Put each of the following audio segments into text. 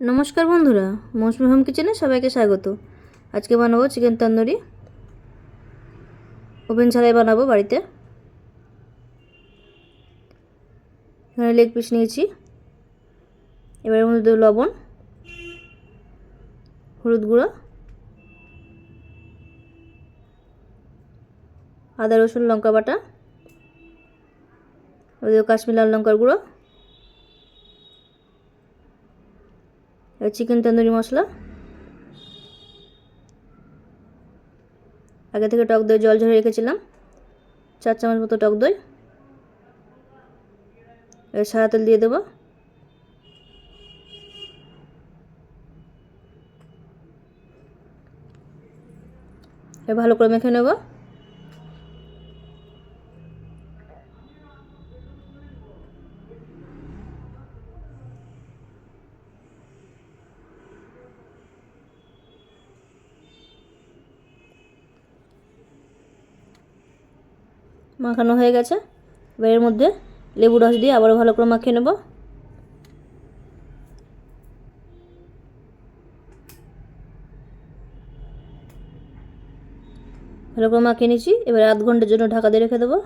নমস্কার বন্ধুরা, মৌসুমি হোম কিচেনে সবাইকে স্বাগত। আজকে বানাবো চিকেন তন্দুরি। ওভেন ছাড়াই বানাবো বাড়িতে। এখানে লেগ পিস নিয়েছি। এবার মধ্যে দেবো লবণ, হলুদ গুঁড়ো, আদা রসুন লঙ্কা বাটা দেবো কাশ্মীর লাল লঙ্কার গুঁড়ো। চিকেন তন্দুরি মশলা? আগে থেকে টক দই জল ঝরে রেখেছিলাম। চার চামচ মতো টক দই। সাদা তেল দিয়ে দেবো। ভালো করে মেখে নেব। মাখানো হয়ে গেছে। এবার এর মধ্যে লেবু রস দিয়ে আবারও ভালো করে মাখিয়ে নেব। ভালো করে মাখিয়ে নিচ্ছি। এবার আধ ঘণ্টার জন্য ঢাকা দিয়ে রেখে দেবো।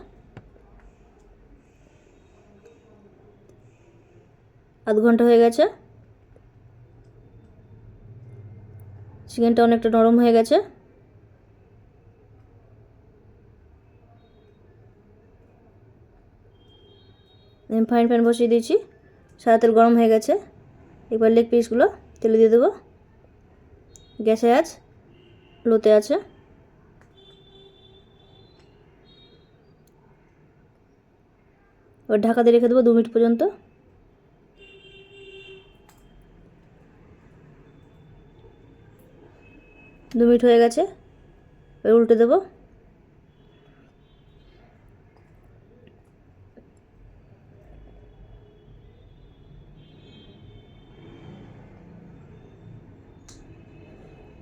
আধ ঘণ্টা হয়ে গেছে। চিকেনটা অনেকটা নরম হয়ে গেছে। ফাইন ফ্যান বসিয়ে দিয়েছি। সাদা তেল গরম হয়ে গেছে। এবার লেগ পিসগুলো তেলে দিয়ে দেবো। গ্যাসে আজ লোতে আছে। এবার ঢাকা দিয়ে রেখে দেবো দু মিনিট পর্যন্ত। দু মিনিট হয়ে গেছে। এবার উল্টে দেবো।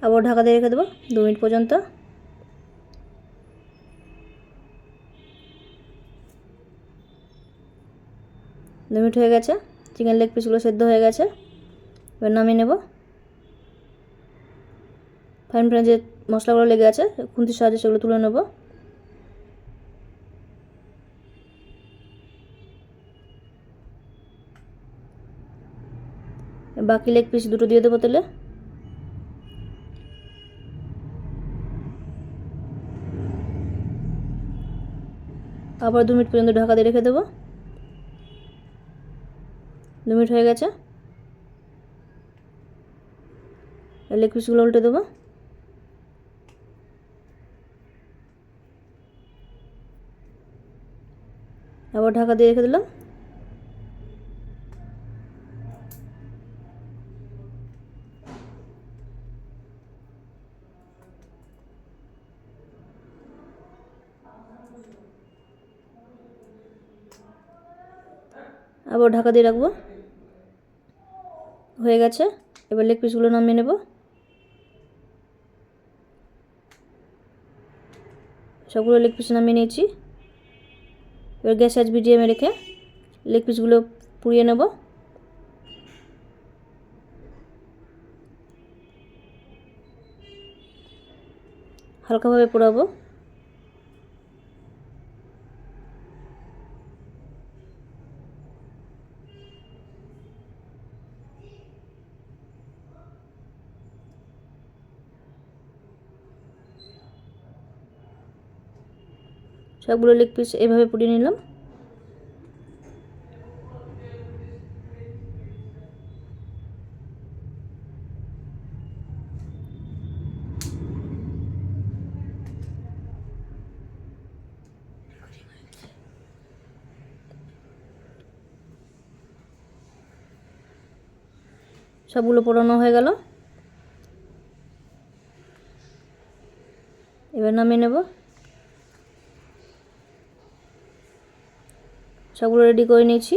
আবার ঢাকা দিয়ে রেখে দেবো দু মিনিট পর্যন্ত। দু মিনিট হয়ে গেছে চিকেন লেগ পিসগুলো সেদ্ধ হয়ে গেছে। এবার নামিয়ে নেব। ফাইন ফ্রাই যে মশলাগুলো লেগে আছে, খুন্তির সাহায্যে সেগুলো তুলে নেব। বাকি লেগ পিস দুটো দিয়ে দেবো তেলে। আবার দু মিনিট পর্যন্ত ঢাকা দিয়ে রেখে দেবো। দু মিনিট হয়ে গেছে। লেগ পিসগুলো উল্টে দেবো। আবার ঢাকা দিয়ে রেখে দিলাম। আবার ঢাকা দিয়ে রাখব। হয়ে গেছে। এবার লেগ পিসগুলো নামিয়ে নেব। সবগুলো লেগ পিস নামিয়ে নিয়েছি। এবার গ্যাস আজ মিডিয়ামে রেখে লেগ পিসগুলো পুড়িয়ে নেব। হালকাভাবে পোড়াবো। সবগুলো লেগ পিস এভাবে পুড়িয়ে নিলাম। সবগুলো পোড়ানো হয়ে গেল। এবার নামিয়ে নেব। সবগুলো রেডি করে নিয়েছি।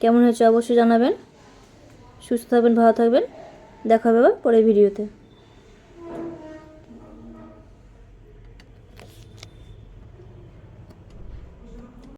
কেমন হয়েছে অবশ্যই জানাবেন। সুস্থ থাকবেন, ভালো থাকবেন। দেখা হবে আবার পরের ভিডিওতে